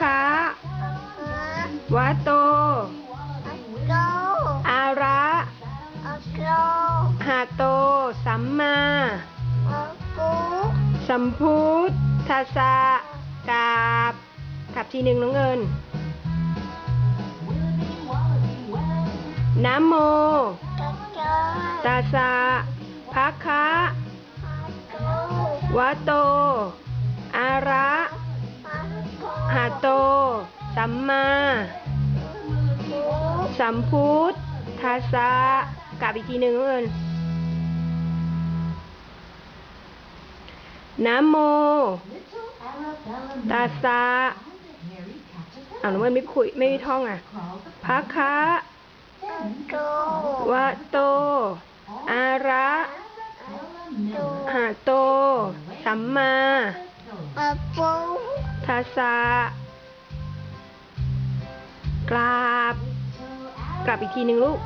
คะวะโต อาระหะโต สัมมาสัมพุทธัสสะกราบกลับทีหนึ่งน้องเอิญนะโมตัสสะภะคะวะโต อาระหะ โต สัมมา สัมพุทธัสสะกลับอีกทีหนึ่งน้องเอิญนะโม ตัสสะอ่าวน้องเอิญไม่คุยไม่มีท่องอะภะคะวะโต อาระหะโต สัมมาทัสสะ กราบกลับอีกทีหนึ่งลูก